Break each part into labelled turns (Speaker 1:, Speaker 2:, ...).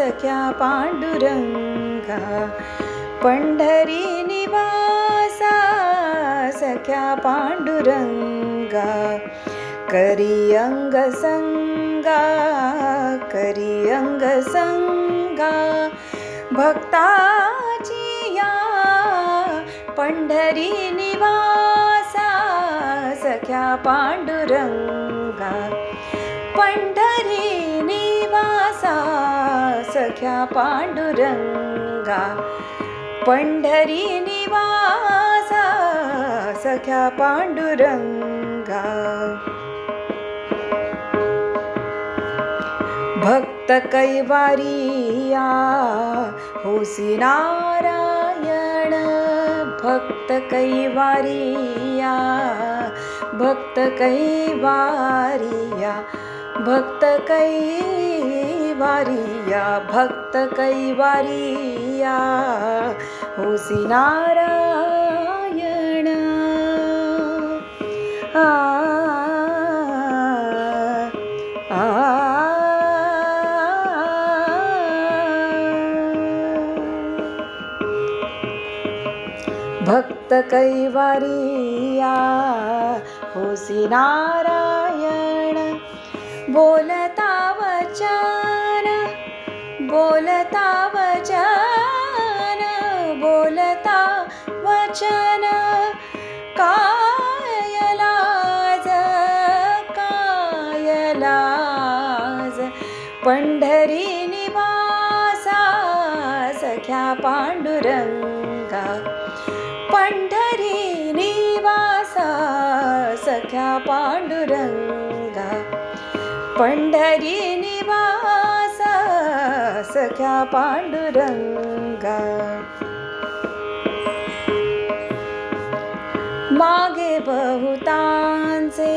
Speaker 1: सख्या पाण्डुरङ्गा पण्ढरी निवासा सख्या पाण्डुरङ्गी अङ्गा करी अङ्गा भक्ता पण्ढरी निवासा सख्या पाण्डुरङ्गा सख्या पांडुरंगा पंढरी निवासा सख्या पांडुरंगा. भक्त कैवारिया होसी नारायण भक्त कैवारिया भक्त कैवारिया भक्त कैवारिया भक्त कैवारिया होसी नारायण आ आ भक्त कैवारिया होसी नारायण बोलत बोलता वचन बोलता वचन. कायलाज कायलाज पंढरी निवासा सख्या पांडुरंगा. पंढरी निवासा सख्या पांडुरंगा. पंढरी सख्या पांडुरंगा. मागे बहुतांचे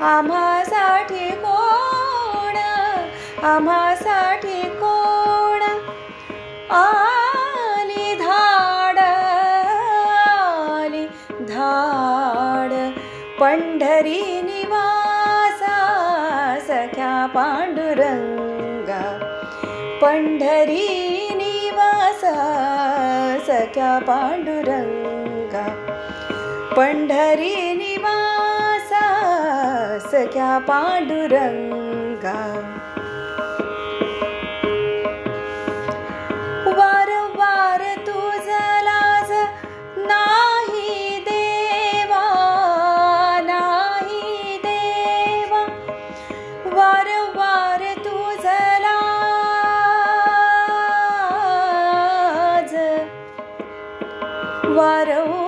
Speaker 1: आम्हासाठी कोण? आम्हासाठी कोण? आली धाड आली धाड. पंढरी निवासा सख्या पांडुरंगा. पंढरी निवासा सख्या पांडुरंगा. पंढरी निवासा सख्या पांडुरंगा. वारंवार तुझलाज नाही देवा नाही देवा. वारंवार तुझलाज वारंवार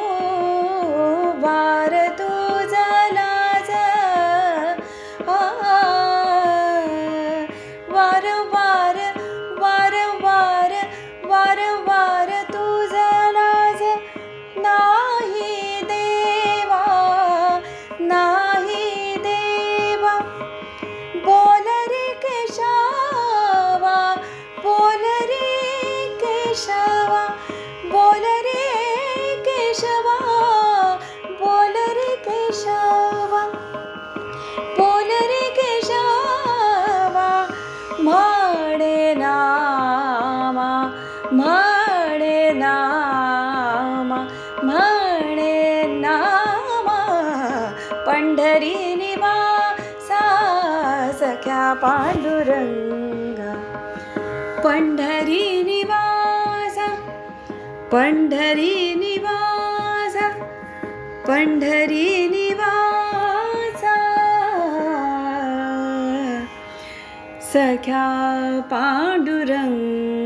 Speaker 1: केशवा बोल रे केशवा बोल रे केशवा बोल रे केशवा म्हणे नामा म्हणे नामा म्हणे नामा पंढरी निवासा सख्या पांडुरंगा पंढरी निवासा पंढरी निवासा पंढरी निवासा. सख्या पांडुरंग